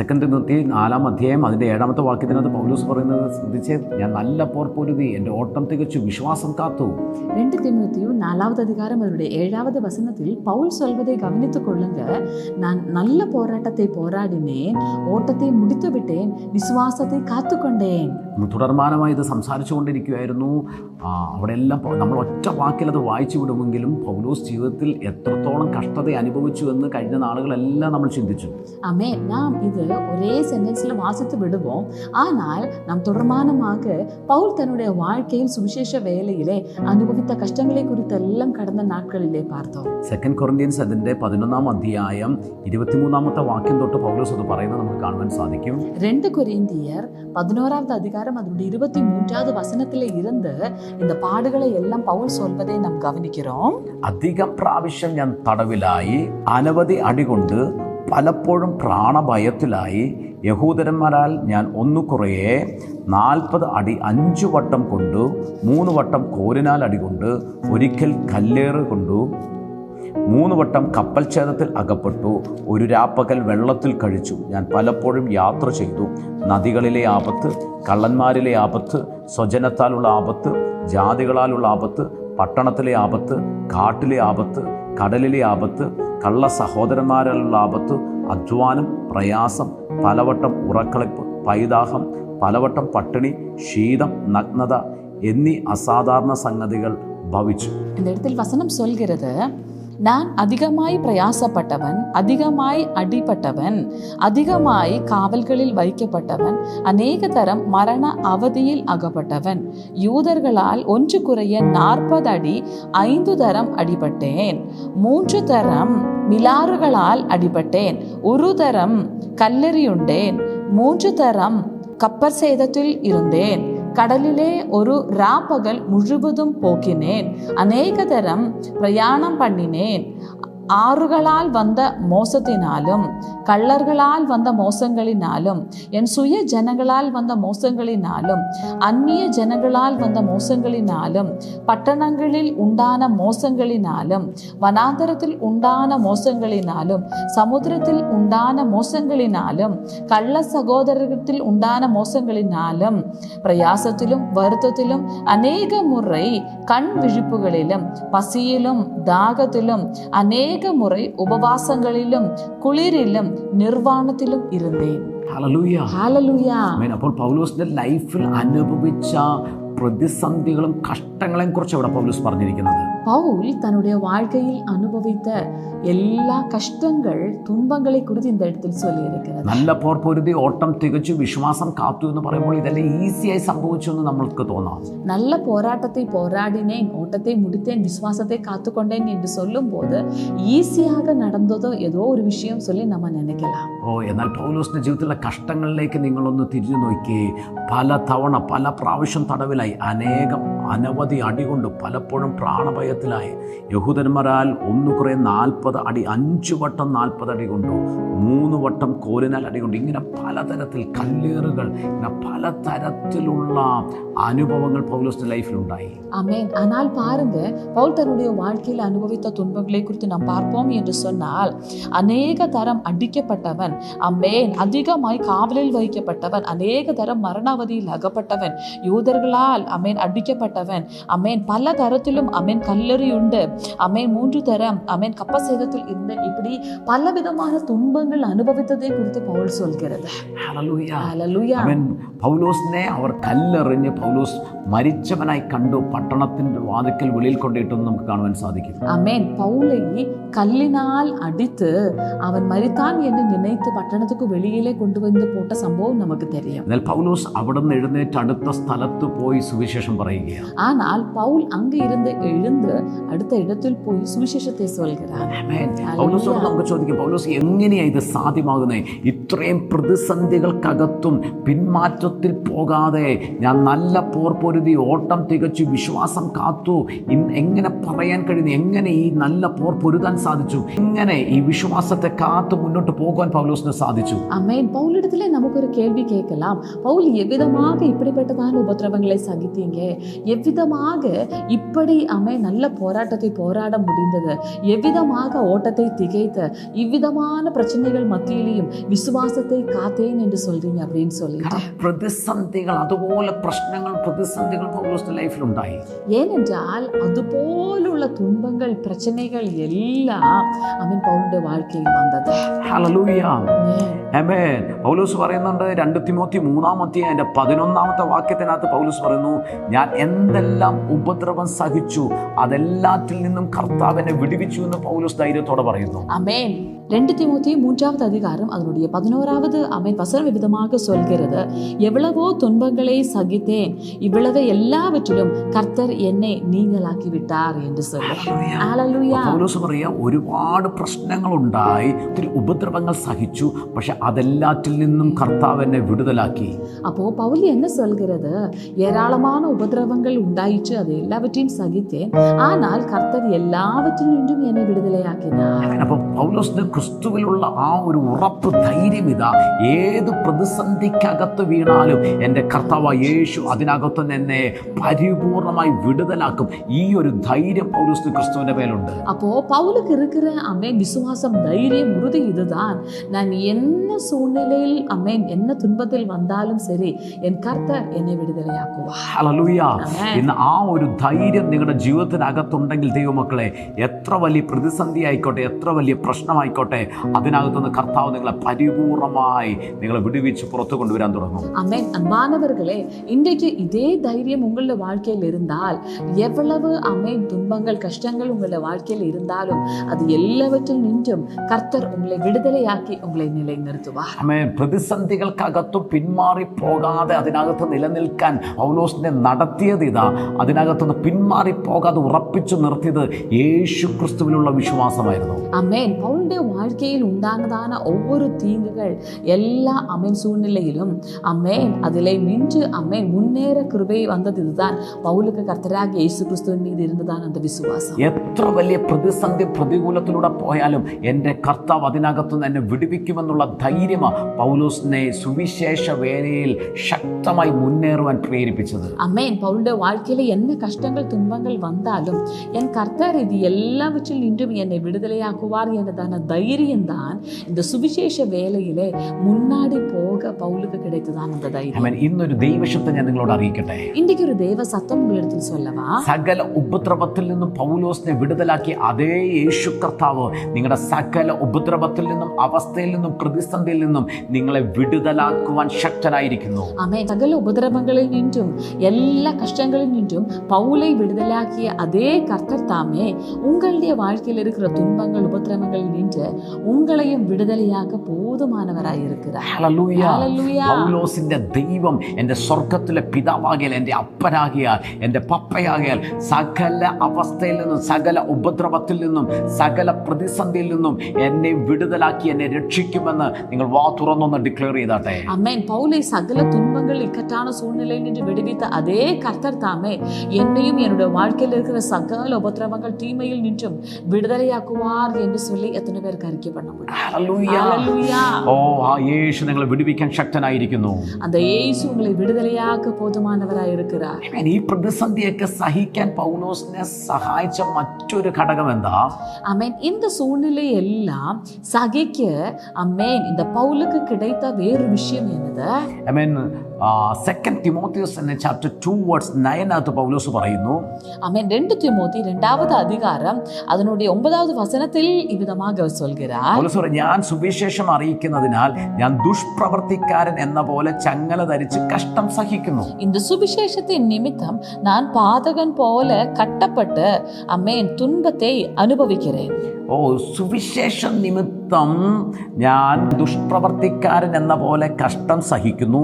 Second Timothy നാലാം അധ്യായം അതിൻ്റെ ഏഴാമത്തെ വാക്യത്തിനകത്ത് പൗലൂസ് പറയുന്നത് ശ്രദ്ധിച്ച് ഞാൻ നല്ല പോർ പൊരുതി എൻ്റെ ഓട്ടം തികച്ചു വിശ്വാസം കാത്തു ரெண்டு திமுத்தியும் நாலாவது அதிகாரம் அதனுடைய ஏழாவது வசனத்தில் பவுல் சொல்வதை கவனித்துக் கொள்ளுங்க நான் நல்ல போராட்டத்தை போராடினேன் ஓட்டத்தை முடித்து விட்டேன் விசுவாசத்தை காத்துக்கொண்டேன் തുടർമാനമായി ഇത് സംസാരിച്ചു കൊണ്ടിരിക്കുകയായിരുന്നു ആ, അവിടെ എല്ലാം പ- നമ്മൾ ഒറ്റ വാക്കിൽ അത് വായിച്ചു വിടുമെങ്കിലും പൗലോസ് ജീവിതത്തിൽ എത്രത്തോളം കഷ്ടത അനുഭവിച്ചു എന്ന് കഴിഞ്ഞ നാളുകളെല്ലാം നമ്മൾ ചിന്തിച്ചു ஆமே நாம் இது ஒரே சென்டென்ஸ்ல வாசித்து விடுவோம் ஆனால் நாம் தொடர்மானமாக பவுல் தன்னுடைய வாழ்க்கையில் சுவிசேஷ வேலையிலே அனுபவித்த கஷ்டங்களை குறித்தெல்லாம் கடந்த நாட்களிலே பார்த்தோம் സെക്കൻഡ് കൊറിന്ത്യൻസ് അതിൻ്റെ പതിനൊന്നാം അധ്യായം ഇരുപത്തിമൂന്നാമത്തെ വാക്യം തൊട്ട് പൗലോസ് അത് പറയുന്നത് നമുക്ക് കാണുവാൻ സാധിക്കും ரெண்டு கொரிந்தியர் பதினோராவது அதிகாரம் அதனுடைய இருபத்தி மூன்றாவது வசனத்திலே இருந்து இந்த பாடுகளை எல்லாம் பவுல் சொல்வதை நாம் கவனிக்கிறோம் അധികം പ്രാവശ്യം ഞാൻ തടവിലായി അനവധി അടികൊണ്ട് പലപ്പോഴും പ്രാണഭയത്തിലായി യഹൂദരന്മാരാൽ ഞാൻ ഒന്നു കുറയെ നാൽപ്പത് അടി അഞ്ചു വട്ടം കൊണ്ടു മൂന്ന് വട്ടം കോരിനാൽ അടി കൊണ്ട് ഒരിക്കൽ കല്ലേറ് കൊണ്ടു മൂന്ന് വട്ടം കപ്പൽ ഛേദത്തിൽ അകപ്പെട്ടു ഒരു രാപ്പകൽ വെള്ളത്തിൽ കഴിച്ചു. ഞാൻ പലപ്പോഴും യാത്ര ചെയ്തു. നദികളിലെ ആപത്ത് കള്ളന്മാരിലെ ആപത്ത് സ്വജനത്താലുള്ള ആപത്ത് ജാതികളാലുള്ള ആപത്ത് പട്ടണത്തിലെ ആപത്ത് കാട്ടിലെ ആപത്ത് കടലിലെ ആപത്ത് കള്ള സഹോദരന്മാരിലുള്ള ആപത്ത് അധ്വാനം പ്രയാസം പലവട്ടം ഉറക്കളിപ്പ് പൈതാഹം പലവട്ടം പട്ടിണി ശീതം നഗ്നത എന്നീ അസാധാരണ സംഗതികൾ ഭവിച്ചു இந்த இடத்தில் வசனம் சொல்கிறது நான் அதிகமாய் பிரயாசப்பட்டவன் அதிகமாய் அடிபட்டவன் அதிகமாய் காவல்களில் வைக்கப்பட்டவன் அநேக தரம் மரண அவதியில் அகப்பட்டவன். யூதர்களால் ஒன்று குறைய நாற்பது அடி ஐந்து தரம் அடிபட்டேன். மூன்று தரம் மிலாறுகளால் அடிபட்டேன். ஒரு தரம் கல்லெறியுண்டேன். மூன்று தரம் கப்பர் சேதத்தில் இருந்தேன். கடலிலே ஒரு ராப்பகல் முழுவதும் போக்கினேன் அநேக தரம் பிரயாணம் ആറുകളാൽ വന്ന മോസത്തിനാലും കള്ളറുകളാൽ വന്ന മോസങ്ങളിനാലും എൻ സുയ ജനങ്ങളാൽ വന്ന മോസങ്ങളിനാലും അന്യ ജനങ്ങളാൽ വന്ന മോസങ്ങളിനാലും പട്ടണങ്ങളിൽ ഉണ്ടാന മോസങ്ങളിനാലും വനാന്തരത്തിൽ ഉണ്ടാന മോസങ്ങളിനാലും സമുദ്രത്തിൽ ഉണ്ടാന മോസങ്ങളിനാലും കള്ള സഹോദരത്തിൽ ഉണ്ടാന മോസങ്ങളിനാലും പ്രയാസത്തിലും வருத்தத்திலும் அநேக முறை கண் விழிப்புகளிலும் பசியிலும் தாகத்திலும் அநேக முறை உபவாசங்களிலும் കുളിരിലും നിർവാണത്തിലും ഇരുന്നേൻ ഹല്ലേലൂയ ഹാലലൂയ ആമേൻ. അപ്പോൾ പൗലോസിന്റെ ലൈഫിൽ അനുഭവിച്ച പ്രതിസന്ധികളും കഷ്ടങ്ങളെയും കുറിച്ച് അവിടെ പൗലോസ് പറഞ്ഞിരിക്കുന്നത് பவுல் தன்னுடைய வாழ்க்கையில் அனுபவித்த எல்லா கஷ்டங்கள் துன்பங்களை குறித்து இந்த இடத்தில் சொல்லி இருக்கிறது നല്ല പോർ പൊരുതി ഓട്ടം തികച്ചു വിശ്വാസം കാത്തു എന്ന് പറയുമ്പോൾ ഇതെല്ലാം ഈസിയായി സംഭവിച്ചു എന്ന് നമ്മൾക്ക് തോന്നാം நல்ல போராட்டத்தை போராடினேன் ஓட்டத்தை முடித்தேன் விசுவாசத்தை காத்துக்கொண்டேன் என்று சொல்லும்போது ஈஸியாக நடந்ததோ ஏதோ ஒரு விஷயம் சொல்லி நம்ம நினைக்கலாம் ഓ എന്നാൽ പൗലോസിന്റെ ജീവിതത്തിലെ കഷ്ടങ്ങളിലേക്ക് നിങ്ങളൊന്ന് തിരിഞ്ഞു നോക്കി പല തവണ പല പ്രാവശ്യം തടവിലായി അനേകം അനവധി അടികൊണ്ട് പലപ്പോഴും പ്രാണഭയത്തിലായി യഹൂദന്മാരാൽ ഒന്നു കുറേ നാൽപ്പത് അടി അഞ്ചു വട്ടം നാൽപ്പത് അടി കൊണ്ടു മൂന്ന് വട്ടം കോലിനാൽ അടി കൊണ്ട് ഇങ്ങനെ പലതരത്തിൽ കല്ലേറുകൾ ഇങ്ങനെ പലതരത്തിലുള്ള അനുഭവങ്ങൾ പൗലോസിന്റെ ലൈഫിലുണ്ടായി அமேன் ஆனால் பாருங்க பவுல் தன்னுடைய வாழ்க்கையில் அனுபவித்த துன்பங்களை குறித்து நாம் பார்ப்போம் என்று சொன்னால் அநேக தரம் அடிக்கப்பட்டவன் அமேன் அதிகமாய் காவலில் வைக்கப்பட்டவன் அநேக தரம் மரணாவதியில் அகப்பட்டவன் யூதர்களால் அமேன் அடிக்கப்பட்டவன் அமேன் பல தரத்திலும் அமேன் கல்லறி உண்டு அமேன் மூன்று தரம் அமேன் கப்பசேதத்தில் இருந்து இப்படி பலவிதமான துன்பங்கள் அனுபவித்ததை குறித்து பவுல் சொல்கிறது ഹല്ലേലൂയ. ஹalleluya അവൻ പൗലോസിനെ അവർ കല്ലെറിഞ്ഞ് പൗലോസ് മരിച്ചവനായി കണ്ടു പട്ടണത്തിൻ്റെ വാതിക്കൽ വെളിയിൽ കൊണ്ടിട്ടെന്ന് നമുക്ക് കാണുവാൻ സാധിക്കും அமேன் பவுலை கல்லினால் அடித்து அவன் மரித்தான் என்று நினைத்து பட்டணத்துக்கு வெளியிலே கொண்டு வந்து போட்ட சம்பவம் நமக்கு தெரியும் എന്നാൽ പൗലോസ് അവിടെ നിന്ന് എഴുന്നേറ്റ് അടുത്ത സ്ഥലത്ത് പോയി സുവിശേഷം പറയുകയാണ് ஆனால் பவுல் அங்கு இருந்து எழுந்து அடுத்த இடத்தில் போய் சுவிசேஷத்தை சொல்கிறார் ആമേൻ. പൗലോസോട് നമുക്ക് ചോദിക്കാം പൗലോസ് എങ്ങനെയാ ഇത് സാധ്യമാകുന്നത് ഇത്രയും പ്രതിസന്ധികൾക്കകത്തും പിന്മാറ്റത്തിൽ പോകാതെ ഞാൻ നല്ല പോർ പൊരുതി ഓട്ടം തികച്ചു വിശ്വാസം കാത്തു ഇൻ- എങ്ങനെ പറയാൻ കഴിയുന്നു എങ്ങനെ ഈ നല്ല പോർ പൊരുതാൻ സാധിച്ചു ഇങ്ങനെ ഈ വിശ്വാസത്തെ കാത്തു മുന്നോട്ട് പോകുവാൻ പൗലോസിന് സാധിച്ചു அமேன் பவுலிடத்திலே நமக்கு ஒரு கேள்வி கேட்கலாம் பவுல் எவ்விதமாக இப்படிப்பட்டதான உபத்திரவங்களை சகித்தீங்க எவ்விதமாக இப்படி அமே நல்ல போராட்டத்தை போராட முடிந்தது எவ்விதமாக ஓட்டத்தை திகைத்த இவ்விதமான பிரச்சனைகள் மத்தியிலையும் விசுவாசத்தை காத்தேன் என்று சொல்றீங்க அப்படின்னு சொல்லிட்டு പ്രതിസന്ധികൾ അതുപോലെ പ്രശ്നങ്ങൾ പ്രതിസന്ധികൾ പൗലോസിന്റെ ലൈഫിലുണ്ടായി ஏனென்றால் அதுபோலுள்ள துன்பங்கள் பிரச்சனைகள் எல்லாம் அமீன் பவுலுடைய வாழ்க்கையில் வந்தது ഹല്ലേലൂയ Amen. ആമേൻ പൗലോസ് പറയുന്നുണ്ട് രണ്ട് തിമോത്തി മൂന്നാമത്തെ അതിൻ്റെ പതിനൊന്നാമത്തെ വാക്യത്തിനകത്ത് പൗലോസ് പറയുന്നു ഞാൻ എന്തെല്ലാം ഉപദ്രവം സഹിച്ചു അതെല്ലാത്തിൽ നിന്നും കർത്താവിനെ വിടുവിച്ചു എന്ന് പൗലോസ് ധൈര്യത്തോടെ പറയുന്നു அமேன் ரெண்டு திமுத்தி மூன்றாவது அதிகாரம் அதனுடைய பதினோராவது அமேன் வசனம் விதமாக சொல்கிறது எவ்வளவோ துன்பங்களை சகித்தேன் இவ்வளவு எல்லாவற்றிலும் கர்த்தர் என்னை நீங்களாக்கி விட்டார் என்று சொல்லு ஹalleluya പൗലോസ് പറയാ ഒരുപാട് പ്രശ്നങ്ങളുണ്ടായി ഒത്തിരി ഉപദ്രവങ്ങൾ സഹിച്ചു പക്ഷെ അതെല്ലാറ്റിൽ നിന്നും കർത്താവ് എന്നെ വിടുതലാക്കി அப்போ பவுல் என்ன சொல்கிறது ஏராளமான உபதிரவங்கள் உண்டாயிற்று அது எல்லாவற்றையும் சகித்தேன் ஆனால் கர்த்தர் எல்லாவற்றில் நின்றும் என்னை விடுதலையாக்கினார் അപ്പൊ പൗലോസിന് ക്രിസ്തുവിലുള്ള ആ ഒരു ഉറപ്പ് ധൈര്യം ഇതാ ഏത് പ്രതിസന്ധിക്കകത്ത് വീണാലും എൻ്റെ കർത്താവ് യേശു അതിനകത്ത് നിന്ന് എന്നെ പരിപൂർണമായി വിടുതലാക്കും ഈ ഒരു ധൈര്യം പൗലോസിന് ക്രിസ്തുവിന്റെ മേലുണ്ട് அப்போ பவுலுக்கு இருக்கிற அமேன் விசுவாசம் தைரியம் உறுதி இதுதான் நான் என்ன சூழ்நிலையில் அமேன் என்ன துன்பத்தில் வந்தாலும் சரி என் கர்த்தர் என்னை விடுதலையாக்குவார் ഹല്ലേലൂയ ആമേൻ. ഇന്ന് ആ ഒരു ധൈര്യം നിങ്ങളുടെ ജീവിതത്തിനകത്തുണ്ടെങ്കിൽ ദൈവമക്കളെ എത്ര വലിയ പ്രതിസന്ധി ആയിക്കോട്ടെ എത്ര വലിയ പ്രശ്നമായിക്കോട്ടെ അതിനകത്തുനിന്ന് കർത്താവ് നിങ്ങളെ പരിപൂർണമായി നിങ്ങളെ വിടുവിച്ച് പുറത്തു കൊണ്ടുവരാൻ തുടങ്ങും அமேன் அன்பானவர்களே இன்றைக்கு இதே தைரியம் உங்களுடைய வாழ்க்கையில் இருந்தால் எவ்வளவு அமேன் துன்பங்கள் கஷ்டங்கள் உங்களுடைய வாழ்க்கையில் இருந்தாலும் அது எல்லாவற்றில் நின்றும் கர்த்தர் உங்களை விடுதலையாக்கி உங்களை நிலைநிறுத்துவார் അമ്മേ പ്രതിസന്ധികൾക്കകത്തും പിന്മാറി പോകാതെ അതിനകത്ത് നിലനിൽക്കാൻ പൗലോസിനെ നടത്തിയത് ഇതാ അതിനകത്തുനിന്ന് പിന്മാറി പോകാതെ ഉറപ്പിച്ചു നിർത്തിയത് യേശു ക്രിസ്തുവിലുള്ള വിശ്വാസമായിരുന്നു அமேன் பவுலுடைய வாழ்க்கையில் உண்டானதான ஒவ்வொரு தீங்குகள் எல்லா அமேன் சூழ்நிலையிலும் அமேன் அதிலே நின்று அமேன் முன்னேற கிருபை வந்தது இதுதான் பவுலுக்கு கர்த்தராக இயேசு கிறிஸ்துவின் மீது இருந்ததான அந்த விசுவாசம் എത്ര വലിയ പ്രതിസന്ധി പ്രതികൂലത്തിലൂടെ പോയാലും എൻ്റെ കർത്താവ് അതിനകത്തുനിന്ന് എന്നെ വിടുവിക്കുമെന്നുള്ള ധൈര്യമാണ് പൗലോസിനെ സുവിശേഷ വേലയിൽ ശക്തമായി മുന്നേറുവാൻ പ്രേരിപ്പിച്ചത് அமேன் பவுலுடைய வாழ்க்கையில என்ன கஷ்டங்கள் துன்பங்கள் வந்தாலும் என் கர்த்தர் இது எல்லாவற்றில் நின்றும் என்னை விடுதலையாக்குவார் என்றதான தைரியம்தான் இந்த சுவிசேஷ வேலையிலே முன்னாடி போக பவுலுக்கு கிடைத்ததான் அந்த தைரியம் അമ്മൻ ഇന്നൊരു ദൈവശബ്ദം ഞാൻ നിങ്ങളോട് അറിയിക്കട്ടെ இன்றைக்கு ஒரு தேவ சத்தம் உங்களிடத்தில் சொல்லவா സകല ഉപദ്രവത്തിൽ നിന്നും പൗലോസിനെ വിടുതലാക്കി അതേ യേശു കർത്താവ് നിങ്ങളുടെ സകല ഉപദ്രവത്തിൽ നിന്നും അവസ്ഥയിൽ നിന്നും പ്രതിസന്ധിയിൽ നിന്നും നിങ്ങളെ വിടുതലാക്കുവാൻ ശക്തനായിരിക്കുന്നു ஆமென் சகல உபதிரவங்களில் நின்றும் எல்லா கஷ்டங்களில் நின்றும் பவுலை விடுதலாக்கிய அதே கர்த்தர் தாமே உங்களுடைய வாழ்க்கையில் இருக்கிற துன்பங்கள் உபத்திரவங்களில் நின்று உங்களையும் விடுதலையாக்க போதுமானவராய் இருக்கிறார் ഹല്ലേലൂയ. ഹല്ലേലൂയ. പൗലോസിന്റെ ദൈവം എൻ്റെ സ്വർഗത്തിലെ പിതാവാകിയാൽ എൻ്റെ അപ്പനാകിയാൽ എൻ്റെ പപ്പയാകിയാൽ സകല അവസ്ഥയിൽ നിന്നും സകല ഉപദ്രവത്തിൽ നിന്നും സകല പ്രതിസന്ധിയിൽ നിന്നും എന്നെ വിടുതലാക്കി എന്നെ രക്ഷിക്കുമെന്ന് നിങ്ങൾ വാ തുറന്നൊന്ന് ഡിക്ലെയർ ചെയ്താട്ടെ அம்மேன் பவுலை சகல துன்பங்கள் இக்கட்டான சூழ்நிலையில் நின்று விடுவித்த அதே கர்த்தர் தாமே என்னையும் என்னுடைய வாழ்க்கையில் இருக்கிற சகல உபத்திரவங்கள் தீமையில் நின்றும் விடுதலையாக்குவார் என்று சொல்லி எத்தனை பேருக்கு அறிக்கை பண்ண முடியும் ഹല്ലേലൂയ. ஹalleluya. ഓ ആ യേശു നിങ്ങളെ വിടുവിക്കാൻ ശക്തനായിരിക്കുന്നു அந்த இயேசு உங்களை விடுதலையாக்க போதுமானவராய் இருக்கிறார் Amen. ഈ പ്രതിസന്ധിയൊക്കെ സഹിക്കാൻ പൗലോസിനെ സഹായിച്ച മറ്റൊരു ഘടകം എന്താ அமேன் இந்த சூழ்நிலை எல்லாம் சகிக்க அமேன் இந்த பவுலுக்கு கிடைத்த வேறு விஷயம் என்னது? ஐ மீன் സെക്കൻഡ് തിമോത്തിയസ് എന്ന ചാപ്റ്റർ ടു വേർഡ്സ് നയനകത്ത് പൗലോസ് പറയുന്നു அமேன் ரெண்டு திமோத்தி இரண்டாவது அதிகாரம் அதனுடைய ஒன்பதாவது வசனத்தில் இவ்விதமாக அவர் சொல்கிறார் പൗലോസ് പറയും ഞാൻ സുവിശേഷം അറിയിക്കുന്നതിനാൽ ഞാൻ ദുഷ്പ്രവർത്തിക്കാരൻ എന്ന പോലെ ചങ്ങല ധരിച്ച് കഷ്ടം സഹിക്കുന്നു இந்த சுவிசேஷத்தின் நிமித்தம் நான் பாதகன் போல கட்டப்பட்டு அமேன் துன்பத்தை அனுபவிக்கிறேன் ഓ സുവിശേഷം നിമിത്തം ഞാൻ ദുഷ്പ്രവർത്തിക്കാരൻ എന്ന പോലെ കഷ്ടം സഹിക്കുന്നു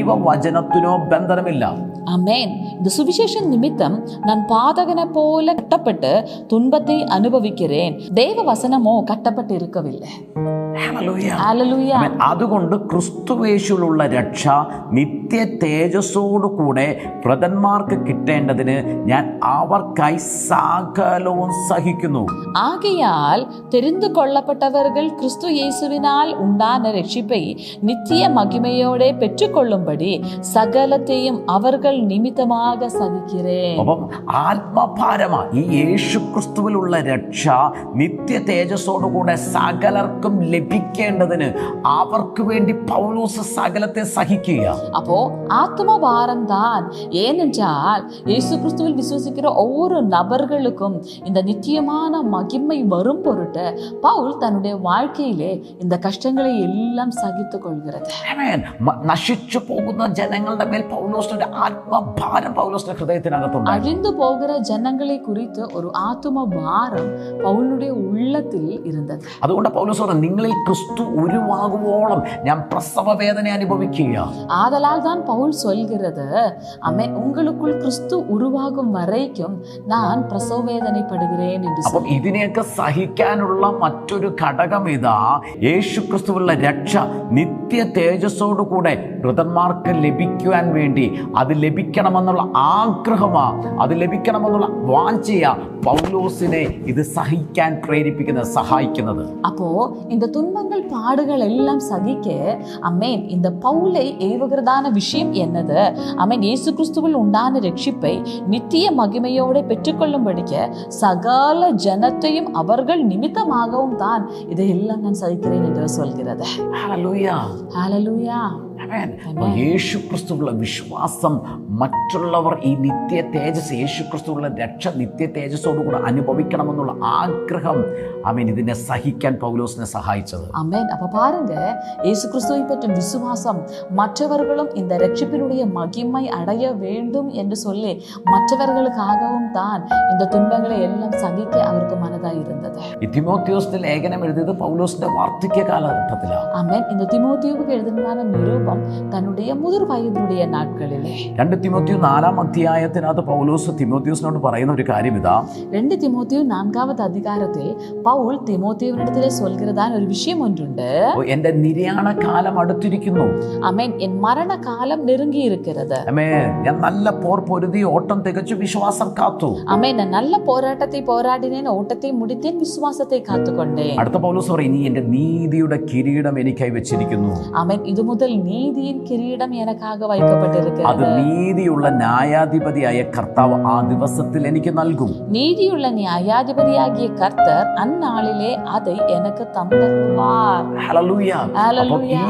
ദൈവവചനത്തിനോ ബന്ധനമില്ല. അമേൻ ഇത് സുവിശേഷൻ നിമിത്തം ഞാൻ പാതകനെ പോലെ കട്ടപ്പെട്ട് തുൻപത്തെ അനുഭവിക്കരേൻ. ദൈവവസനമോ കട്ടപ്പെട്ടിരിക്കില്ല അതുകൊണ്ട് ക്രിസ്തുവേശുള്ള രക്ഷ നിത്യ തേജസ്സോടു കൂടെ വ്രതന്മാർക്ക് കിട്ടേണ്ടതിന് ഞാൻ അവർക്കായി സകലവും സഹിക്കുന്നു. ആകയാൽ തെരിഞ്ഞു കൊള്ളപ്പെട്ടവർ ക്രിസ്തു യേശുവിനാൽ ഉണ്ടാകുന്ന രക്ഷിപ്പൈ നിത്യ മഹിമയോടെ പെറ്റുകൊള്ളുമ്പോൾ பெற்றுக்கொள்ளும்படி சகலத்தையும் அவர்கள் நிமித்தமாக சகிக்கிறேன் അപ്പം ആത്മഭാരമാ ഈ യേശു ക്രിസ്തുവിലുള്ള രക്ഷ നിത്യ തേജസ്സോടുകൂടെ സകലർക്കും ലഭിക്കേണ്ടതിന് അവർക്ക് വേണ്ടി പൗലോസ് സകലത്തെ സഹിക്കുക அப்போ ஆத்ம பாரம் தான் ஏனென்றால் இயேசு கிறிஸ்துவில் விசுவசிக்கிற ஒவ்வொரு நபர்களுக்கும் இந்த நித்தியமான மகிமை வரும் பொருட்டு பவுல் தன்னுடைய வாழ்க்கையிலே இந்த கஷ்டங்களை எல்லாம் சகித்துக் கொள்கிறது ആമേൻ. മ- നശിച്ചു പോകുന്ന ജനങ്ങളുടെ മേൽ പൗലോസിന്റെ ആത്മഭാരം പൗലോസിന്റെ ഹൃദയത്തിനകത്തുണ്ട് அழிந்து போகிற ஜனங்களை குறித்து ஒரு ஆத்தும பாரம் பவுலுடைய உள்ளத்தில் இருந்தது അതുകൊണ്ട് പൗലോസ് പറഞ്ഞു നിങ്ങളിൽ ക്രിസ്തു ഉരുവാകുവോളം ഞാൻ പ്രസവ വേദന അനുഭവിക്കുക ஆதலால் தான் பவுல் சொல்கிறது அமேன் உங்களுக்குள் கிறிஸ்து உருவாகும் வரைக்கும் நான் பிரசவ வேதனைப்படுகிறேன் என்று അപ്പം ഇതിനെയൊക്കെ സഹിക്കാനുള്ള മറ്റൊരു ഘടകം ഇതാ യേശു ക്രിസ്തുവിലുള്ള രക്ഷ നിത്യ തേജസ്സോടു കൂടെ വൃതന്മാർക്ക് ലഭിക്കുവാൻ വേണ്ടി അത് ലഭിക്കണമെന്നുള്ള ആഗ്രഹമാ അത് ലഭിക്കണമെന്നുള്ള വാഞ്ചയാ പൗലോസിനെ ഇത് സഹിക്കാൻ പ്രേരിപ്പിക്കുന്നത് സഹായിക്കുന്നത് அப்போ இந்த துன்பங்கள் பாடுகள் எல்லாம் சகிக்க அமேன் இந்த பவுலை ஏவுகிறதான விஷயம் என்னது அமேன் இயேசு கிறிஸ்துவில் உண்டான ரட்சிப்பை நித்திய மகிமையோடு பெற்றுக்கொள்ளும்படிக்க சகல ஜனத்தையும் அவர்கள் நிமித்தமாகவும் தான் இதையெல்லாம் நான் சகிக்கிறேன் என்று சொல்கிறது ഹല്ലേലൂയ. ஹalleluya ആമേൻ. അപ്പോൾ യേശു ക്രിസ്തുവുള്ള വിശ്വാസം മറ്റുള്ളവർ ഈ നിത്യ തേജസ് യേശു ക്രിസ്തുവുള്ള രക്ഷ നിത്യ തേജസ്സോടുകൂടെ അനുഭവിക്കണമെന്നുള്ള ആഗ്രഹം അവൻ ഇതിനെ സഹിക്കാൻ പൗലോസിനെ സഹായിച്ചത് அமேன் அப்ப பாருங்க இயேசு கிறிஸ்துவை பற்றும் விசுவாசம் மற்றவர்களும் இந்த ரட்சிப்பினுடைய மகிமை அடைய வேண்டும் என்று சொல்லி மற்றவர்களுக்காகவும் தான் இந்த துன்பங்களை எல்லாம் சகிக்க அவருக்கு மனதாய் இருந்தது ഈ തിമോത്യോസിന്റെ ലേഖനം എഴുതിയത് പൗലോസിന്റെ വാർദ്ധക്യ കാലഘട്ടത്തിലാണ് അവൻ ഇന്ന് തിമോത്യോക്ക് എഴുതുന്നതാണ് നിരൂപം തന്നുടേ മുതിർവയതിനുടേ നാട്കളിലെ രണ്ട് തിമോത്യോ നാലാം അധ്യായത്തിനകത്ത് പൗലോസ് തിമോത്യോസിനോട് പറയുന്ന ഒരു കാര്യം ഇതാ. രണ്ട് തിമോത്യോ നാലാമത്തെ അധികാരത്തെ പൗൾ തിമോത്യോവിനടുത്തിലെ സ്വൽകൃതാൻ ഒരു വിഷയം ഒന്നുണ്ട് എന്റെ നിര്യാണ കാലം അടുത്തിരിക്കുന്നു. അമേൻ എൻ മരണകാലം നെരുങ്ങിയിരിക്കരുത്. അമേ ഞാൻ നല്ല പോർ പൊരുതി ഓട്ടം തികച്ചു വിശ്വാസം കാത്തു. അമേ ഞാൻ നല്ല പോരാട്ടത്തെ പോരാടിനേൻ ഓട്ടത്തെ മുടിത്തേൻ വിശ്വാസം വിശ്വാസത്തെ കാത്തുകൊണ്ട്. അടുത്ത പൗലോസ് പറയും നീ എന്റെ നീതിയുടെ കിരീടം എനിക്കായി വെച്ചിരിക്കുന്നു. അവൻ ഇതുമുതൽ നീതിയും കിരീടം എനക്കാകെ വഹിക്കപ്പെട്ടിരിക്കുന്നു അത് നീതിയുള്ള ന്യായാധിപതിയായ കർത്താവ് ആ ദിവസത്തിൽ എനിക്ക് നൽകും. നീതിയുള്ള ന്യായാധിപതിയാകിയ കർത്തർ അന്നാളിലെ അത് എനിക്ക്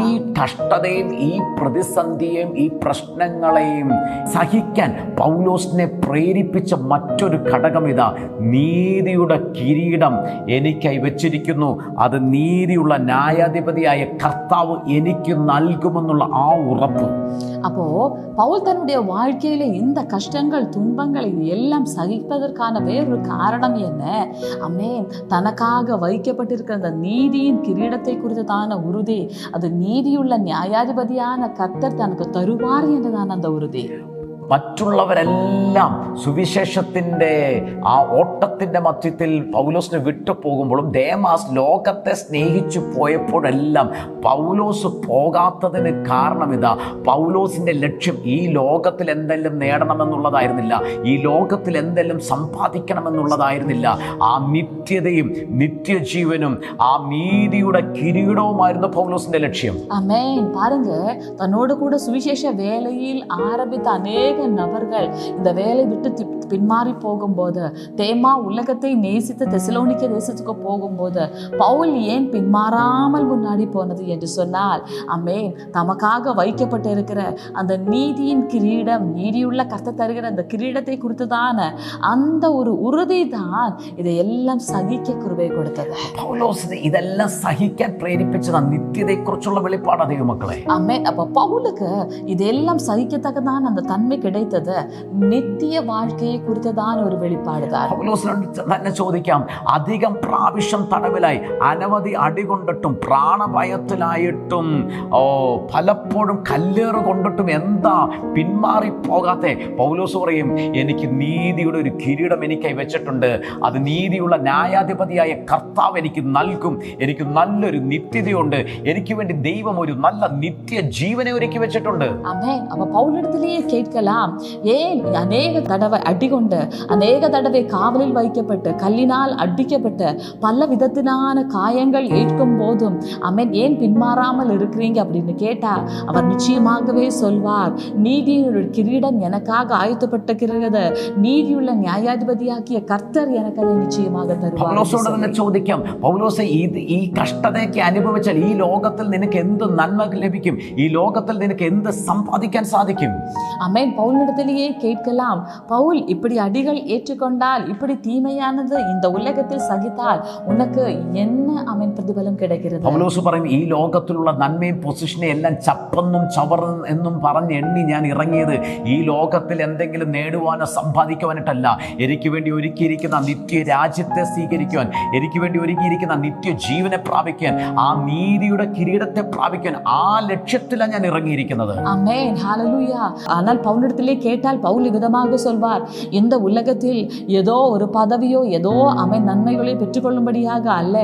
ഈ കഷ്ടതയും ഈ പ്രതിസന്ധിയെയും ഈ പ്രശ്നങ്ങളെയും സഹിക്കാൻ പൗലോസിനെ പ്രേരിപ്പിച്ച മറ്റൊരു ഘടകം ഇതാ നീതിയുടെ കിരീടം എനിക്കായി വെച്ചിരിക്കുന്നു അത് നീതിയുള്ള ന്യായാധിപതിയായ കർത്താവ് എനിക്ക് നൽകുമെന്നുള്ള ആ ഉറപ്പ് அப்போ பவுல் தன்னுடைய வாழ்க்கையில இந்த கஷ்டங்கள் துன்பங்கள் இது எல்லாம் சகிப்பதற்கான வேறொரு காரணம் என்ன அமேன் தனக்காக வைக்கப்பட்டிருக்கிற அந்த நீதியின் கிரீடத்தை குறித்ததான உறுதி அது நீதியுள்ள நியாயாதிபதியான கர்த்தர் தனக்கு தருவார் என்றுதான் அந்த உறுதி മറ്റുള്ളവരെല്ലാം സുവിശേഷത്തിന്റെ ആ ഓട്ടത്തിന്റെ മധ്യത്തിൽ പൗലോസിന് വിട്ടു പോകുമ്പോഴും ദേമാസ് ലോകത്തെ സ്നേഹിച്ചു പോയപ്പോഴെല്ലാം പൗലോസ് പോകാത്തതിന് കാരണം ഇതാ പൗലോസിന്റെ ലക്ഷ്യം ഈ ലോകത്തിൽ എന്തെല്ലാം നേടണമെന്നുള്ളതായിരുന്നില്ല. ഈ ലോകത്തിൽ എന്തെല്ലാം സമ്പാദിക്കണമെന്നുള്ളതായിരുന്നില്ല. ആ നിത്യതയും നിത്യജീവനും ആ നീതിയുടെ കിരീടവുമായിരുന്നു പൗലോസിന്റെ ലക്ഷ്യം. അമേൻ പാരുങ്ക തന്നോട് കൂടെ സുവിശേഷ വേലയിൽ ആരംഭിത്ത അനേക அநேக நபர்கள் இந்த வேலை விட்டு தி- பின்மாறி போகும்போது தேமா உலகத்தை நேசித்து தெசலோனிக்க தேசத்துக்கு போகும்போது பவுல் ஏன் பின்மாறாமல் முன்னாடி போனது என்று சொன்னால் அமேன் தமக்காக வைக்கப்பட்டிருக்கிற அந்த நீதியின் கிரீடம் நீதியுள்ள கர்த்த தருகிற அந்த கிரீடத்தை குறித்துதான அந்த ஒரு உறுதி தான் இதையெல்லாம் சகிக்க குருவை கொடுத்தது പൗലോസിനെ ഇതെല്ലാം സഹിക്കാൻ പ്രേരിപ്പിച്ചതാണ് നിത്യതയെക്കുറിച്ചുള്ള വെളിപ്പാടാ ദൈവമക്കളെ அமேன் அப்ப பவுலுக்கு இதெல்லாம் சகிக்கத்தக்கதான அந்த தன்மை கிடைத்தது நித்திய வாழ்க்கையை குறித்ததான ஒரு வெளிப்பாடு தான் പൗലോസിനോട് തന്നെ ചോദിക്കാം അധികം പ്രാവശ്യം തടവിലായി അനവധി അടികൊണ്ടിട്ടും പ്രാണഭയത്തിലായിട്ടും ഓ പലപ്പോഴും കല്ലേറ് കൊണ്ടിട്ടും എന്താ പിന്മാറിപ്പോകാത്തെ പൗലോസ് പറയും എനിക്ക് നീതിയുടെ ഒരു കിരീടം എനിക്കായി വെച്ചിട്ടുണ്ട് അത് നീതിയുള്ള ന്യായാധിപതിയായ കർത്താവ് എനിക്ക് നൽകും എനിക്ക് നല്ലൊരു നിത്യതയുണ്ട് എനിക്ക് വേണ്ടി ദൈവം ഒരു നല്ല നിത്യ ജീവനെ ഒരുക്കി വെച്ചിട്ടുണ്ട് ஆமென் அப்ப பவுலிடத்திலேயே கேட்கலாம் ஏன் அநேக தடவை அடிகொண்டு அநேக தடவை காவலில் வைக்கப்பட்டு கல்லினால் அடிக்கப்பட்டு பல விதத்திலான காயங்கள் ஏற்கும் போதும் அமேன் ஏன் பின்மாறாமல் இருக்கிறீங்க அப்படின்னு கேட்டா அவர் நிச்சயமாகவே சொல்வார் நீதியின் ஒரு கிரீடம் எனக்காக ஆயத்தப்பட்டிருக்கிறது நீதியுள்ள நியாயாதிபதியாக்கிய கர்த்தர் எனக்கு அதை நிச்சயமாக தருவார் என்று പൗലോസോട് തന്നെ சொல்லி. ചോദിക്കാം പൗലോസെ ഇത് ഈ കഷ്ടതയൊക്കെ അനുഭവിച്ചാൽ ഈ ലോകത്തിൽ നിനക്ക് എന്ത് നന്മ ലഭിക്കും ഈ ലോകത്തിൽ നിനക്ക് എന്ത് സമ്പാദിക്കാൻ സാധിക്കും அமேன் பவுலிடத்திலேயே கேட்கலாம் பவுல் இப்படி அடிகள் ஏற்றுக்கொண்டால் இப்படி தீமையானது இந்த உலகத்தில் சகித்தால் உனக்கு என்ன அமேன் பிரதிபலம் கிடைக்கிறது പൗലോസ് പറയും ഈ ലോകത്തിലുള്ള നന്മയും പൊസിഷനെയും എല്ലാം ചപ്പെന്നും ചവറും എന്നും പറഞ്ഞ് എണ്ണി ഞാൻ ഇറങ്ങിയത് ഈ ലോകത്തിൽ എന്തെങ്കിലും നേടുവാനോ സമ്പാദിക്കുവാനായിട്ടല്ല എനിക്ക് വേണ്ടി ഒരുക്കിയിരിക്കുന്ന നിത്യ രാജ്യത്തെ സ്വീകരിക്കുവാൻ എനിക്ക് വേണ്ടി ഒരുക്കിയിരിക്കുന്ന നിത്യ ജീവനെ പ്രാപിക്കാൻ ആ നീതിയുടെ കിരീടത്തെ പ്രാപിക്കാൻ ആ ലക്ഷ്യത്തിലാണ് ഞാൻ ഇറങ്ങിയിരിക്കുന്നത് அமேன் ஹalleluya ஆனால் பவுலிடத்திலே கேட்டால் பவுல் விதமாக சொல்வார் இந்த உலகத்தில் ஏதோ ஒரு பதவியோ ஏதோ அமேன் நன்மைகளை பெற்றுக்கொள்ளும்படியாக அல்ல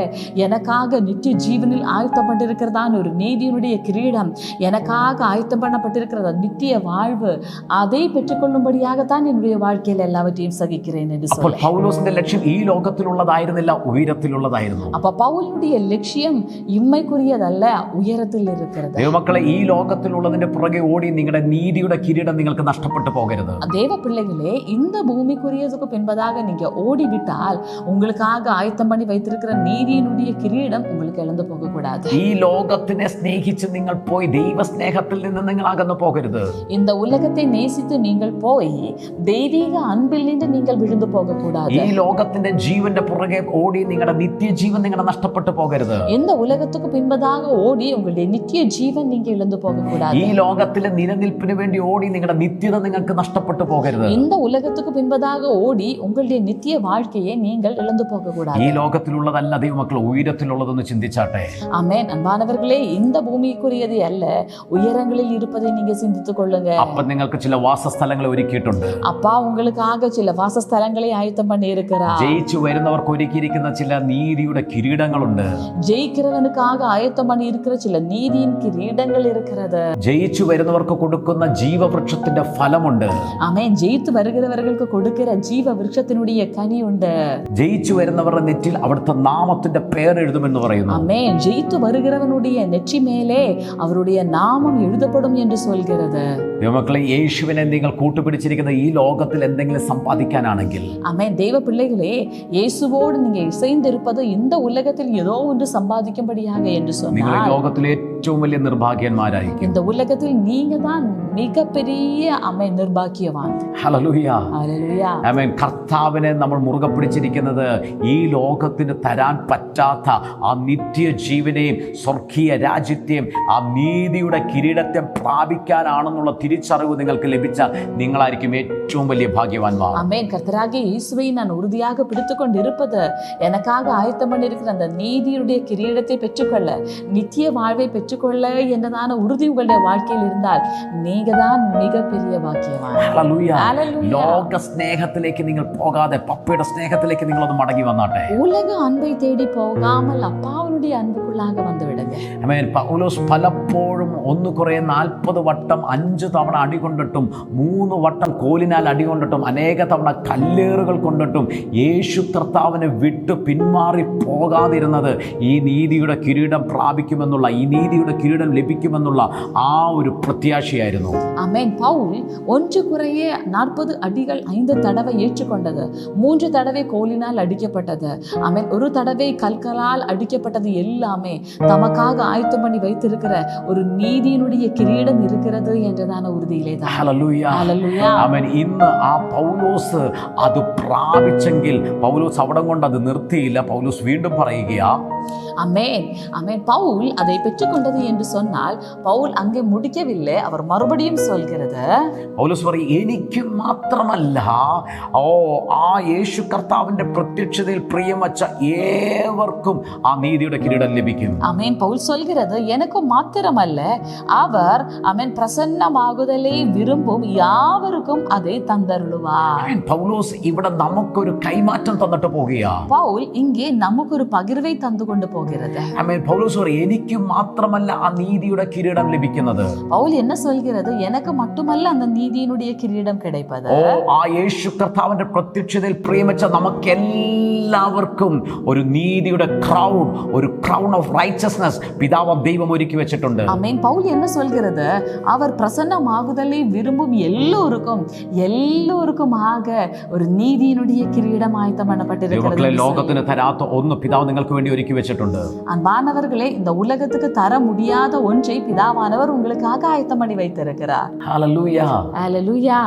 எனக்காக நித்திய ஜீவனில் ஆயத்தப்பட்டிருக்கிறதான ஒரு நீதியினுடைய கிரீடம் எனக்காக ஆயத்தம் பண்ணப்பட்டிருக்கிறது நித்திய வாழ்வு அதை பெற்றுக்கொள்ளும்படியாகத்தான் என்னுடைய வாழ்க்கையில் எல்லாவற்றையும் சகிக்கிறேன் என்று അപ്പോൾ சொல்ல പൗലോസിന്റെ ലക്ഷ്യം ഈ ലോകത്തിലുള്ളതായിരുന്നില്ല ഉയരത്തിലുള്ളതായിരുന്നു அப்ப பவுலுடைய லட்சியம் இம்மைக்குரியதல்ல உயரத்தில் இருக்கிறது ദൈവമക്കളെ ഈ ലോകത്തിലുള്ളതിന്റെ പുറകെ ഓടി നിങ്ങളുടെ നീതിയുടെ കിരീടം നിങ്ങൾക്ക് നഷ്ടപ്പെട്ടു പോകരുത് தேவ பிள்ளைகளே இந்த பூமிக்குரியதுக்கு பின்பதாக நீங்க ஓடிவிட்டால் உங்களுக்காக ஆயத்தம் பண்ணி வைத்திருக்கிற நீதியினுடைய கிரீடம் உங்களுக்கு இழந்து போக கூடாது ഈ ലോകത്തിനെ സ്നേഹിച്ച് നിങ്ങൾ പോയി ദൈവസ്നേഹത്തിൽ നിന്ന് നിങ്ങൾ അകന്നു പോകരുത് இந்த உலகத்தை நேசித்து நீங்கள் போய் தெய்வீக அன்பில் நின்று நீங்கள் விழுந்து போக கூடாது ഈ ലോകത്തിന്റെ ജീവന്റെ പുറകെ ഓടി നിങ്ങളുടെ നിത്യജീവൻ നിങ്ങളുടെ നഷ്ടപ്പെട്ടു പോകരുത് இந்த உலகத்துக்கு பின்பதாக ஓடி உங்களுடைய நித்திய ஜீவன் நீங்க இழந்து போக கூடாது ഈ ലോകത്തിലെ നിലനിൽപ്പിന് വേണ്ടി ഓടി നിങ്ങളുടെ നിത്യത നിങ്ങൾക്ക് നഷ്ടപ്പെട്ടു പോകരുത് இந்த உலகத்துக்கு பின்பதாக ஓடி உங்களுடைய நித்திய வாழ்க்கையை நீங்கள் இழந்து போக கூடாது ഈ ലോകത്തിലുള്ളതല്ല ദൈവമക്കൾ ഉയരത്തിലുള്ളതെന്ന് ചിന്തിച്ചാട്ടെ ஆமென் அன்பானவர்களே இந்த பூமிக்குரியது அல்ல உயரங்களில் இருப்பதை நீங்க சிந்தித்துக் கொள்ளுங்க അപ്പൊ നിങ്ങൾക്ക് ചില വാസസ്ഥലങ്ങൾ ഒരുക്കിയിട്ടുണ്ട് அப்பா உங்களுக்காக சில வாசஸ்தலங்களை ஆயத்தம் பண்ணி இருக்கிறார் ജയിച്ചു വരുന്നവർക്ക് ഒരുക്കിയിരിക്കുന്ന ചില നീതിയുടെ കിരീടങ്ങളുണ്ട് ஜெயிக்கிறவனுக்காக ஆயத்தம் பண்ணி இருக்கிற சில நீதியின் கிரீடங்கள் இருக்கிறது ജയിച്ചു വരുന്നവർക്ക് കൊടുക്കുന്ന ജീവവൃക്ഷത്തിന്റെ ഫലമുണ്ട് ஆமென் ஜெயித்து வருகிறவர்களுக்கு கொடுக்கிற ஜீவ விருட்சத்தினுடைய கனி உண்டு ജയിച്ചു വരുന്നവരുടെ നെറ്റിൽ അവിടുത്തെ നാമത്തിന്റെ പേരെഴുതുമെന്ന് പറയുന്നു ஆமென் ஜெயித்து வருகிறவனுடைய நெற்றி மேலே அவருடைய நாமம் எழுதப்படும் என்று சொல்கிறது ദൈവമക്കളെ യേശുവിനെ നിങ്ങൾ കൂട്ടുപിടിച്ചിരിക്കുന്ന ഈ ലോകത്തിൽ എന്തെങ്കിലും സമ്പാദിക്കാനാണെങ്കിൽ ஆமென் தெய்வ பிள்ளைகளே இயேசுவோடு நீங்க இசைந்திருப்பது இந்த உலகத்தில் ஏதோ ஒன்று சம்பாதிக்கும்படியாக என்று നിങ്ങൾ ഈ சொன்னால் ലോകത്തിലെ ഏറ്റവും വലിയ നിർഭാഗ്യന്മാരായിരിക്കും இந்த உலகத்தில் நீங்க தான் மிகப்பெரிய அமை நிர்பாக்கியவான் ഹലലുയ அல்லேலூயா ആമേൻ കർത്താവിനെ നമ്മൾ മുറുകെ പിടിച്ചിരിക്കുന്നത് ഈ ലോകത്തിന് തരാൻ പറ്റാത്ത ആ നിത്യ ജീവനെയും സ്വർഗീയ രാജ്യത്തെയും ആ നീതിയുടെ കിരീടത്തെ പ്രാപിക്കാനാണെന്നുള്ള തിരിച്ചറിവ് നിങ്ങൾക്ക് ലഭിച്ച നിങ്ങളായിരിക്കും ഏറ്റവും വലിയ ഭാഗ്യവാന്മാർ அமேன் கர்த்தராகிய இயேசுவை நான் உறுதியாக பிடித்துக் கொண்டு இருப்பது எனக்காக ஆயத்தம் பண்ணியிருக்கிற அந்த நீதியுடைய கிரீடத்தை பெற்றுக்கொள்ள நித்திய வாழ்வை பெற்றுக்கொள்ள என்றதான உறுதி உங்களுடைய வாழ்க்கையில் இருந்தால் நீங்க தான் மிகப்பெரிய பாக்கியவான் ഹല്ലേലൂയ. Hallelujah. ലോക സ്നേഹത്തിലേക്ക് നിങ്ങൾ പോകാതെ പപ്പയുടെ സ്നേഹത്തിലേക്ക് നിങ്ങളൊന്ന് മടങ്ങി വന്നാട്ടെ உலக அன்பை தேடி போகாமல் அப்பாவுடைய அன்புக்குள்ளாக வந்து விடுங்க അമേൻ പൗലോസ് പലപ്പോഴും ഒന്ന് കുറേ നാൽപ്പത് വട്ടം അഞ്ച് തവണ അടികൊണ്ടിട്ടും മൂന്ന് വട്ടം കോലിനാൽ അടികൊണ്ടിട്ടും അനേക തവണ കല്ലേറുകൾ കൊണ്ടിട്ടും യേശു കർത്താവിനെ വിട്ട് പിന്മാറി പോകാതിരുന്നത് ഈ നീതിയുടെ കിരീടം പ്രാപിക്കുമെന്നുള്ള ഈ നീതിയുടെ കിരീടം ലഭിക്കുമെന്നുള്ള ആ ഒരു പ്രത്യാശയായിരുന്നു அமேன் பவுல் ஒன்று குறைய நாற்பது அடிகள் ஐந்து தடவை ஏற்றுக்கொண்டது மூன்று தடவை கோலினால் அடிக்கப்பட்டது அமேன் ஒரு தடவை கல்களால் அடிக்கப்பட்டது எல்லாமே தமக்காக ஆயத்தம் பண்ணி வைத்திருக்கிற ஒரு நீதியினுடைய கிரீடம் இருக்கிறது என்றதான உறுதியிலே தான் ഹല്ലേലൂയ. ஹalleluya. അവൻ ഇന്ന് ആ പൗലോസ് അത് പ്രാപിച്ചെങ്കിൽ പൗലോസ് അവിടം കൊണ്ട് അത് നിർത്തിയില്ല പൗലോസ് വീണ്ടും പറയുകയാ அமேன் அமேன் பவுல் அதை பெற்றுக்கொண்டது என்று சொன்னால் பவுல் அங்கே முடிக்கவில்லை அவர் மறுபடியும் சொல்கிறது പൗലോസ് പറയും എനിക്ക് മാത്രമല്ല ഓ ആ യേശു കർത്താവിന്റെ പ്രത്യക്ഷതയിൽ പ്രിയം വച്ച ഏവർക്കും ആ നീതിയുടെ കിരീടം ലഭിക്കും அமேன் பவுல் சொல்கிறது எனக்கு மாத்திரமல்ல அவர் அமேன் பிரசன்னமாகுதலை விரும்பும் யாவருக்கும் அதை தந்தருளுவார் ആമേൻ. പൗലോസ് ഇവിടെ നമുക്കൊരു കൈമാറ്റം തന്നിട്ട് പോകുകയാ பவுல் இங்கே நமக்கு ஒரு பகிர்வை தந்து கொண்டு போகிறது അമ്മേൻ പൗലോസ് പറയും എനിക്ക് മാത്രമല്ല ആ നീതിയുടെ കിരീടം ലഭിക്കുന്നത് பவுல் என்ன சொல்கிறது எனக்கு மட்டுமல்ல அந்த நீதியினுடைய கிரீடம் கிடைப்பது ഓ ആ യേശു കർത്താവിന്റെ പ്രത്യക്ഷതയിൽ പ്രിയമച്ച നമുക്കെല്ലാവർക്കും ഒരു നീതിയുടെ ക്രൗൺ ഒരു ക്രൗൺ ഓഫ് റൈച്ചസ്നസ് പിതാവ് ദൈവം ഒരുക്കി വെച്ചിട്ടുണ്ട് அமேன் பவுல் என்ன சொல்கிறது அவர் பிரசன்னமாகுதலை விரும்பும் எல்லோருக்கும் எல்லோருக்குமாக ஒரு நீதியினுடைய கிரீடம் ஆயத்தம் ദൈവമക്കളെ பண்ணப்பட்டிருக்கிறது ലോകത്തിന് തരാത്ത ഒന്ന് പിതാവ് നിങ്ങൾക്ക് വേണ്ടി ഒരുക്കി വെച്ചിട്ടുണ്ട് அன்பானவர்களே இந்த உலகத்துக்கு தர முடியாத ஒன்றை பிதாவானவர் உங்களுக்காக ஆயத்தம் பண்ணி வைத்திருக்கிறார் ഹല്ലേലൂയ ஹalleluya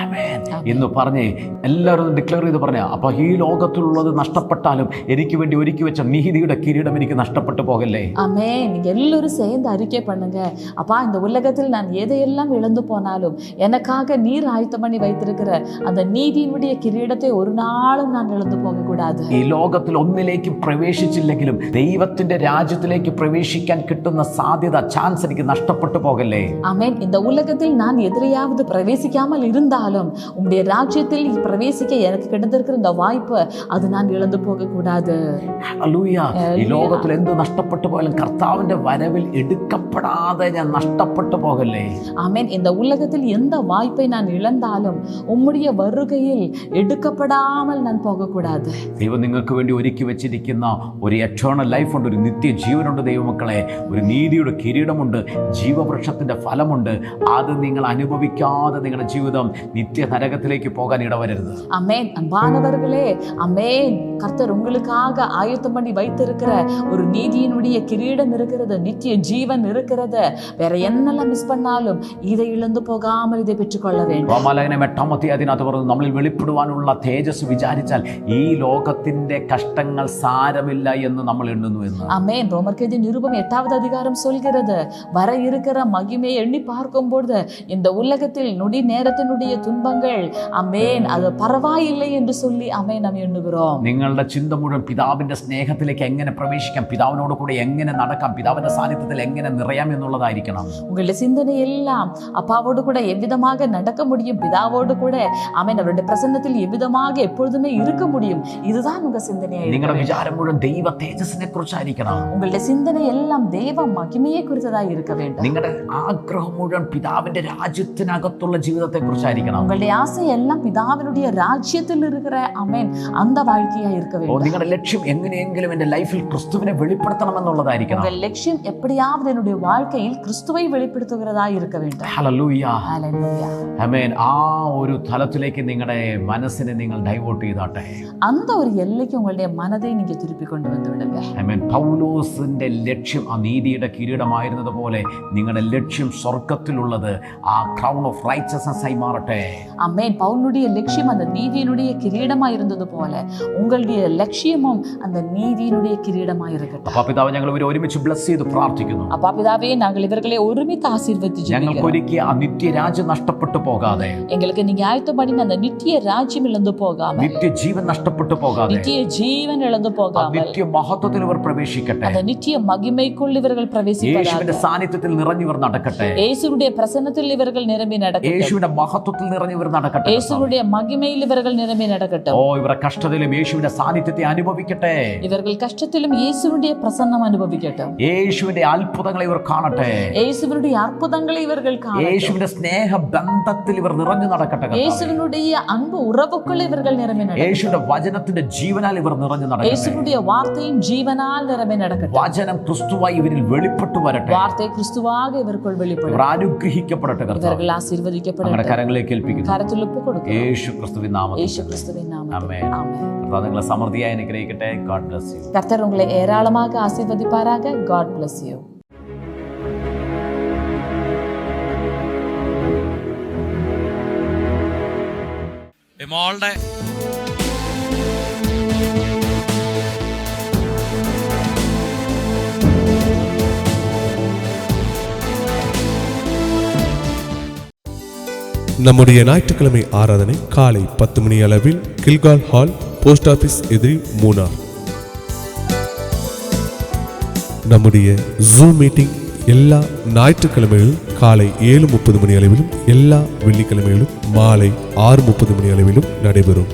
ആമേൻ. എന്ന് പറഞ്ഞേ എല്ലാവരും ഡിക്ലെയർ ചെയ്ത് പറഞ്ഞ അപ്പൊ ഈ ലോകത്തിലുള്ളത് നഷ്ടപ്പെട്ടാലും എനിക്ക് വേണ്ടി ഒരുക്കി വെച്ച നീതിയുടെ കിരീടം എനിക്ക് നഷ്ടപ്പെട്ടു പോകല്ലേ ஆமே நீங்க எல்லாரும் சேர்ந்து அறிக்கை பண்ணுங்க அப்பா இந்த உலகத்தில் நான் எதையெல்லாம் இழந்து போனாலும் எனக்காக நீர் ஆயத்தம் பண்ணி வைத்திருக்கிற அந்த நீதியினுடைய கிரீடத்தை ஒரு நாளும் நான் இழந்து போக கூடாது ഈ ലോകത്തിൽ ഒന്നിലേക്ക് പ്രവേശിച്ചില്ലെങ്കിലും ദൈവത്തിന്റെ രാജ്യത്തിലേക്ക് പ്രവേശിക്കാൻ കിട്ടുന്ന സാധ്യത ചാൻസ് എനിക്ക് നഷ്ടപ്പെട്ടു പോകല്ലേ ஆமென் இந்த உலகத்தில் நான் எதிரையாவது பிரவேசிக்காமல் இருந்தாலும் உம்முடைய ராஜ்யத்தில் பிரவேசிக்க எனக்கு கிடைத்திருக்கிற இந்த வாய்ப்பு அது நான் இழந்து போக கூடாது ഹല്ലേലൂയ. ഈ ലോകത്തിൽ എന്ത് നഷ്ടപ്പെട്ടു പോയാലും കർത്താവിന്റെ വരവിൽ എടുക്കപ്പെടാതെ ഞാൻ നഷ്ടപ്പെട്ടു പോകല്ലേ ஆமென் இந்த உலகத்தில் எந்த வாய்ப்பை நான் இழந்தாலும் உம்முடைய வருகையில் எடுக்கப்படாமல் நான் போகக்கூடாது ദൈവം നിങ്ങൾക്ക് വേണ്ടി ഒരുക്കി വെച്ചിരിക്കുന്ന ഒരു എക്സ്റ്റേണൽ ലൈഫുണ്ട് ഒരു നിത്യ ജീവനുണ്ട് ദൈവമക്കളെ ഒരു നീതിയുടെ കിരീടമുണ്ട് ജീവവൃക്ഷത്തിന്റെ ഫലമുണ്ട് അത് നിങ്ങൾ അനുഭവിക്കാതെ നിങ്ങളുടെ ജീവിതം നിത്യ നരകത്തിലേക്ക് പോകാൻ ഇടവരരുത് அமேன் அன்பானவர்களே அமேன் கர்த்தர் உங்களுக்காக ஆயத்தம் பண்ணி வைத்திருக்கிற ஒரு நீதியினுடைய கிரீடம் இருக்கிறது நித்திய ஜீவன் இருக்கிறது வேற என்னெல்லாம் மிஸ் பண்ணாலும் இதை இழந்து போகாமல் இதை பெற்றுக்கொள்ள வேண்டும் റോമാലയനം എട്ടാമത്തെ അതിനകത്ത് പറഞ്ഞു നമ്മളിൽ വെളിപ്പെടുവാനുള്ള തേജസ് വിചാരിച്ചാൽ ഈ ലോകത്തിന്റെ കഷ്ടങ്ങൾ സാരമില്ല എന്ന് നമ്മൾ എണ്ണുന്നു എന്ന് அமேன் ரோமர்கேதி நிருபம் எட்டாவது அதிகாரம் சொல்கிறது வர இருக்கிற மகிமையை எண்ணி பார்க்கும்பொழுது இந்த உலகத்தில் நொடி நேரத்தினுடைய துன்பங்கள் அமேன் அது பரவாயில்லை என்று சொல்லி அமேன் நாம் எண்ணுகிறோம் നിങ്ങളുടെ ചിന്ത മുഴുവൻ പിതാവിന്റെ സ്നേഹത്തിലേക്ക് എങ്ങനെ പ്രവേശിക്കാം പിതാവിനോട് കൂടെ എങ്ങനെ നടക്കാം പിതാവിന്റെ സാന്നിധ്യത്തിൽ എങ്ങനെ നിറയാം എന്നുള്ളതായിരിക്കണം உங்களுடைய சிந்தனை எல்லாம் அப்பாவோடு கூட எவ்விதமாக நடக்க முடியும் பிதாவோடு கூட அமேன் அவருடைய பிரசன்னத்தில் எவ்விதமாக எப்பொழுதுமே இருக்க முடியும் இதுதான் உங்க சிந்தனையா இருக்க നിങ്ങളുടെ வேண்டும். വിചാരം മുഴുവൻ ദൈവ തേജസ്സിനെ കുറിച്ചായിരിക്കണം உங்களுடைய சிந்தனை எல்லாம் தேவ மகிமையை குறித்ததா இருக்க வேண்டும் നിങ്ങളുടെ ആഗ്രഹം മുഴുവൻ പിതാവിന്റെ രാജ്യത്തിനകത്തുള്ള ജീവിതത്തെ കുറിച്ചായിരിക്കണം உங்களுடைய ஆசை எல்லாம் பிதாவினுடைய ராஜ்யத்தில் இருக்கிற அமேன் அந்த வாழ்க்கையா இருக்க ഓ வேண்டும் നിങ്ങളുടെ ലക്ഷ്യം എങ്ങനെയെങ്കിലും എൻ്റെ ലൈഫിൽ ക്രിസ്തുവിനെ വെളിപ്പെടുത്തണം ஆயிருக்கணும் உங்கள் லட்சியம் எப்படியாவது என்னுடைய வாழ்க்கையில் ക്രിസ്തുவை വെളിപ്പെടുത്തുകതായി இருக்க வேண்டும் ഹല്ലേലൂയ. ഹല്ലേലൂയ. ആമേൻ. ആ ഒരു തലത്തിലേക്ക് നിങ്ങളുടെ മനസ്സിനെ നിങ്ങൾ ഡൈവേർട്ട് ചെയ്താട്ടെ. അന്ത ഒരു എല്ലയ്ക്ക് നിങ്ങളുടെ മനതേ എനിക്ക് തിരുപ്പി കൊണ്ടുവന്നു വിടുക. ആമേൻ. പൗലോസിന്റെ ലക്ഷ്യം ആ നീതിയുടെ കിരീടമായിരുന്നതുപോലെ നിങ്ങളുടെ ലക്ഷ്യം സ്വർഗത്തിലുള്ളത് ആ ക്രൗൺ ഓഫ് റൈറ്റ്സസ്നസ് ആയി മാറട്ടെ. ആമേൻ. പൗലിനുடைய ലക്ഷ്യം அந்த നീതിயினுடைய കിരീടമായിരുന്നതുപോലെ உங்களுடைய ലക്ഷ്യமும் அந்த நீதியினுடைய കിരീടമാயிருക്കട്ടെ അപ്പോൾ പിതാവ് ഞങ്ങൾ ഒരു ഒരുമിച്ച് ബ്ലസ് ചെയ്ത് പ്രാർത്ഥിക്കുന്നു அப்பா பிதாவே நாங்கள் இவர்களை ஒருமித்து ஆசீர்வதிச்சு ഞങ്ങൾക്ക് ഒരുക്കിയ ആ നിത്യരാജ്യം നഷ്ടപ്പെട്ടു പോകാതെ எங்களுக்கு நீங்க ஆயத்தம் பண்ணி அந்த நித்திய ராஜ்யம் இழந்து போகாம നിത്യജീവൻ നഷ്ടപ്പെട്ടു പോകാതെ நித்திய ஜீவன் இழந்து ആ போகாமல் നിത്യ മഹത്വത്തിൽ ഇവർ പ്രവേശിക്കട്ടെ அந்த நித்திய மகிமைக்குள் இவர்கள் பிரவேசிப்பதாக യേശുവിന്റെ സാന്നിധ്യത്തിൽ നിറഞ്ഞിവർ നടക്കട്ടെ இயேசுடைய பிரசன்னத்தில் இவர்கள் நிரம்பி நடக்கட்டும் യേശുവിന്റെ മഹത്വത്തിൽ നിറഞ്ഞിവർ നടക്കട്ടെ இயேசுடைய மகிமையில் இவர்கள் நிரம்பி ഓ நடக்கட்டும் ഇവരെ കഷ്ടതയിലും യേശുവിന്റെ സാന്നിധ്യത്തെ അനുഭവിക്കട്ടെ இவர்கள் கஷ்டத்திலும் இயேசுடைய பிரசன்னம் യേശുവിന്റെ അത്ഭുതങ്ങളെ ഇവർ കാണട്ടെ. യേശുവിനുടെ അത്ഭുതങ്ങളെ ഇവർ കാണട്ടെ. യേശുവിന്റെ സ്നേഹ ബന്ധത്തിൽ ഇവർ നിറഞ്ഞു നടക്കട്ടെ യേശുവിനുടെ അൻപ് ഉറവുകൾ ഇവർ നിറഞ്ഞു യേശുവിന്റെ വചനത്തിന്റെ ജീവനാൽ ഇവർ നിറഞ്ഞു നടക്കട്ടെ. യേശുവിന്റെ വാർത്തയും ജീവനാൽ നിറഞ്ഞു നടക്കട്ടെ. വചനം ക്രിസ്തുവായി ഇവരിൽ വെളിപ്പെട്ടു വരട്ടെ. വാർത്തയെ ക്രിസ്തുവാക ഇവർക്കുൾ വെളിപ്പെടും. അനുഗ്രഹിക്കപ്പെടട്ടെ കർത്താവ്. അനുഗ്രഹിക്കപ്പെടട്ടെ കരങ്ങളിലേക്ക് ഏൽപ്പിക്കുന്നു. കരത്തിൽ ഒപ്പ് കൊടുക്കുക. യേശു ക്രിസ്തുവിൻ നാമത്തിൽ. യേശു ക്രിസ്തുവിൻ നാമത്തിൽ. ആമേൻ. കർത്താവ് നിങ്ങളെ സമൃദ്ധിയായി അനുഗ്രഹിക്കട്ടെ. ഗോഡ് ബ്ലെസ് യു കർത്താവ് നിങ്ങളെ ഏരാളമാക ആശീർവദിപ്പാർ ஆசிர்வதிப்பாராக காட் பிளஸ் யூ എമോളുടെ நம்முடைய ஞாயிற்றுக்கிழமை ஆராதனை காலை பத்து மணி அளவில் கில்கால் ஹால் போஸ்ட் ஆஃபீஸ் எதிரி மூணார் நம்முடைய ஜூம் மீட்டிங் எல்லா ஞாயிற்றுக்கிழமைகளும் காலை ஏழு முப்பது மணி அளவிலும் எல்லா வெள்ளிக்கிழமைகளும் மாலை ஆறு முப்பது மணி அளவிலும் நடைபெறும்.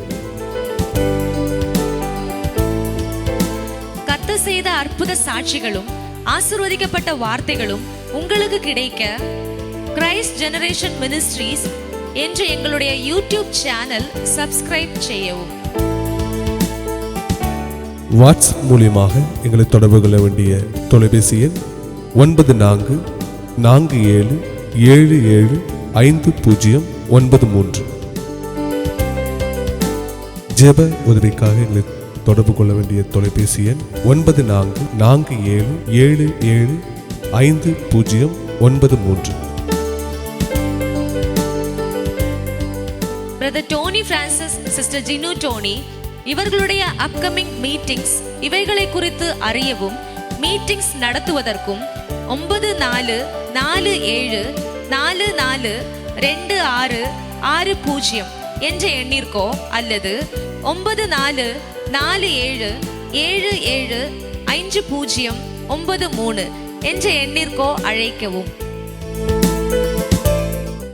கத்த செய்த அற்புத சாட்சிகளும் ஆசிர்வதிக்கப்பட்ட வார்த்தைகளும் உங்களுக்கு கிடைக்க கிரைஸ்ட் ஜெனரேஷன் மினிஸ்ட்ரீஸ் என்ற எங்களுடைய யூடியூப் சேனல் சப்ஸ்கிரைப் செய்யவும். வாட்ஸ்அப் மூலியமாக எங்களை தொடர்பு கொள்ள வேண்டிய தொலைபேசி எண் ஒன்பது நான்கு நான்கு ஏழு ஏழு ஏழு ஐந்து பூஜ்ஜியம் ஒன்பது மூன்று. ஜெப உதவிக்காக எங்களை தொடர்பு கொள்ள வேண்டிய தொலைபேசி எண் ஒன்பது நான்கு நான்கு ஏழு ஏழு ஏழு ஐந்து பூஜ்ஜியம் ஒன்பது மூன்று. Brother Tony Francis sister Jinu Tony இவர்களுடைய அப்கமிங் மீட்டிங்ஸ் இவைகளை குறித்து அறியவும் மீட்டிங்ஸ் நடத்துவதற்கும் ஒன்பது நாலு நாலு ஏழு நாலு நாலு ரெண்டு ஆறு ஆறு பூஜ்ஜியம் என்ற எண்ணிற்கோ அல்லது ஒன்பது நாலு நாலு ஏழு ஏழு ஏழு ஐந்து பூஜ்ஜியம் ஒன்பது மூணு என்ற எண்ணிற்கோ அழைக்கவும்.